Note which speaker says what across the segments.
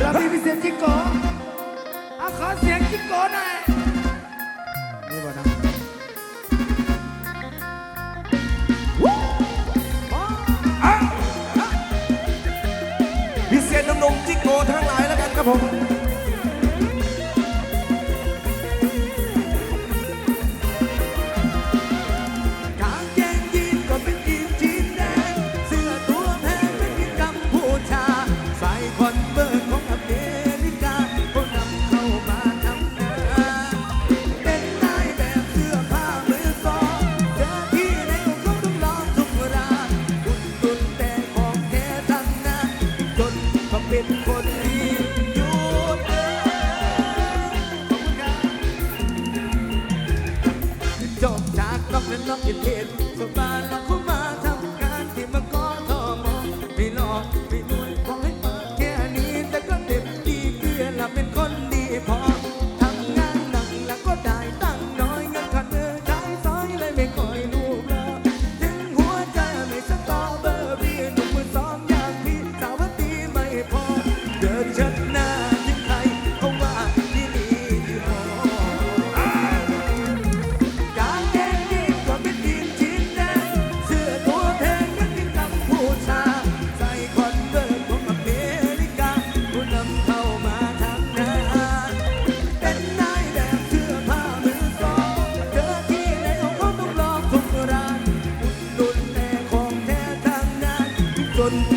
Speaker 1: เรามีพิเศษจิโก้เอาขอเสียงจิโก้หน่อยนี่บ่นะ
Speaker 2: พิเศษหนุ่มๆจิกโกทั้งหลายแล้วกันครับผม
Speaker 3: น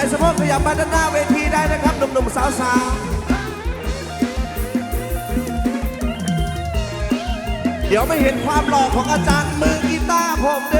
Speaker 3: ายใส่สะโพ
Speaker 2: กขยับมาด้านหน้าเวทีได้นะครับหนุ่มๆสาวๆเดี๋ยวไม่เห็นความหล่อของอาจารย์มือกีตาร์ผมเด้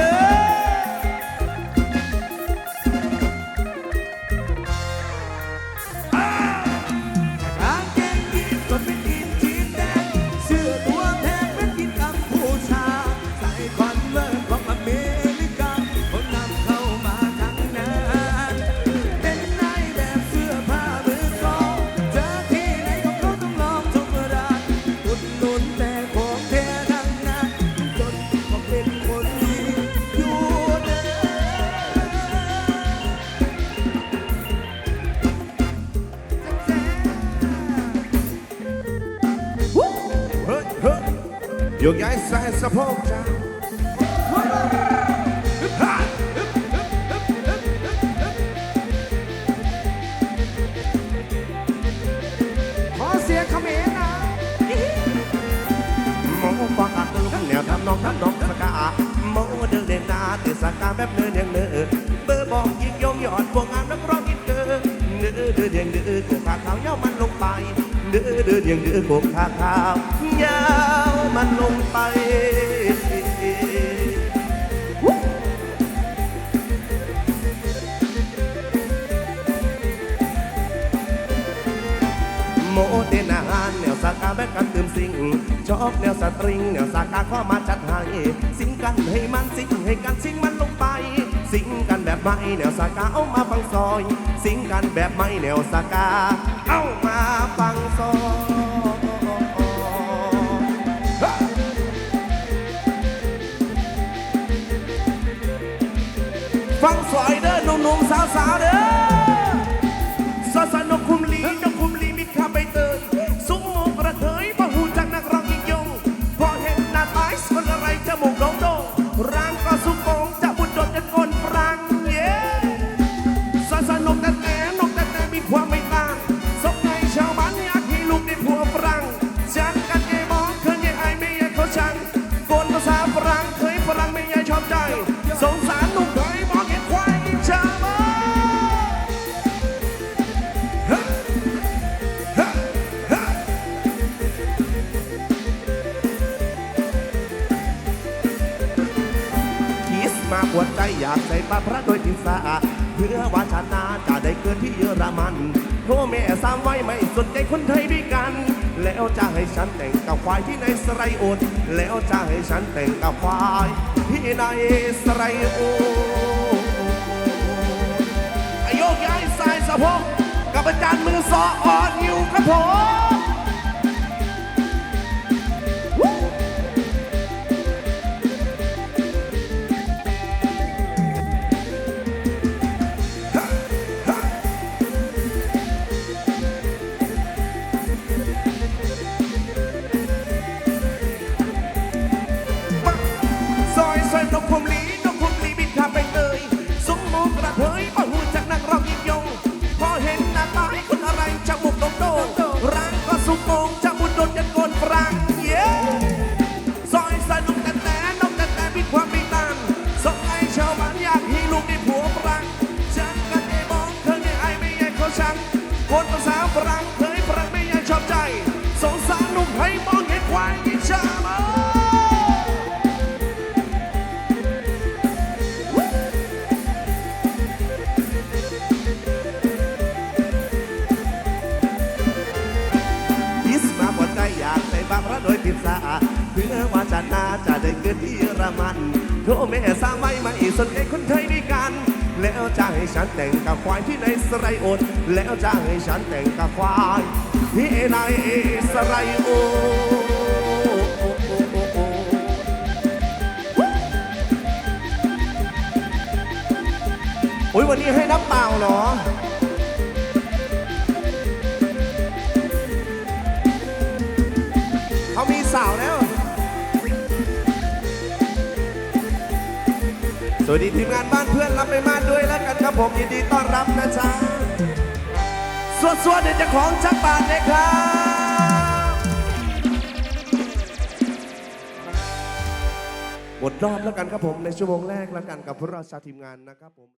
Speaker 3: ยกย้าย
Speaker 2: ใส่สะโพกจ้า
Speaker 1: ขอเสียงเขมรนะ
Speaker 2: โมฟังอักลุงแนวทำน้องทำน้องสกาโมเดินเด่นนาติดสกาแบบเนินยังเนื้อเบอร์บอกยิงยงหยอดพวกงานนักร้องอินเตอร์เนื้อเดือดยังเดือโกขาขาวเย้ามันลงไปเดือเดือดยังเดือโกขาขาวเย้า มันลงไป โมเดนอาหารแนวสากาแบบกันตื่มสิงชอบแนวสตริง แนวสากาข้อมาจัดให้ สิงกันให้มันสิงให้กันสิงมันลงไป สิงกันแบบไม่แนวสากาเอามาฟังซอย สิงกันแบบไม่แนวสากาเอามาฟังซอย ฟังสอยเด้อหนุ่มๆสาวๆเด้อสอสนกคุมลีนกคุมลีมีข้าใบเตยซุ้มหมกระเทยบ่หูจักนักร้องยิ่งยงพอเห็นหน้าตายคนอะไรจมูกโด่งโด่งร่างก็สุกงจะบุญโดดจะกลฝรั่งเย้สอสนกแต่แต่นกแต่แต่มีความไม่ต่างสกในชาวบ้านอยากให้ลูกได้ผัวฝรั่งฉันกันยายมองเคยยายไอไม่ยายเขาชังโกนภาษาฝรั่งเคยฝรั่งไม่ยายชอบใจสงสารหนุ่มเคย มาปวดใจอยากใส่ปลาพระโดยทิศาเพื่อว่าชาตินาจะได้เกิดที่เยอรมันโทรแม่สามไว้ไม่สนใจคนไทยด้วยกัน แล้วจะให้ฉันแต่งกับควายที่ในสไรโอดแล้วจะให้ฉันแต่งกับควายที่ในสไรโอดอโยกย้ายสายสะโพกกับอาจารย์มือสออ่อนอยู่ครับผมางากใส่บางระโดยพิซซ่าเพื่อว่าชาติหนาจะได้เกิดที่เยอรมันโทแม่สร้างไว้มาอีกสนใจคนไทยด้วยกัน แล้วจะให้ฉันแต่งกับควายที่ในสไรโอดแล้วจะให้ฉันแต่งกับควายที่ในสไรโอโอ้ยวันนี้ให้น้ำเปล่าเหรอ วัสดีทีมงานบ้านเพื่อนรับไปมาด้วยแล้วกันครับผมยินดีต้อนรับนะจ๊ะสวดสวดเดี๋ยวจะของชักบาทเลยครับหมดรอบแล้วกันครับผมในชั่วโมงแรกแล้วกันกับพวกเราชาวทีมงานนะครับผม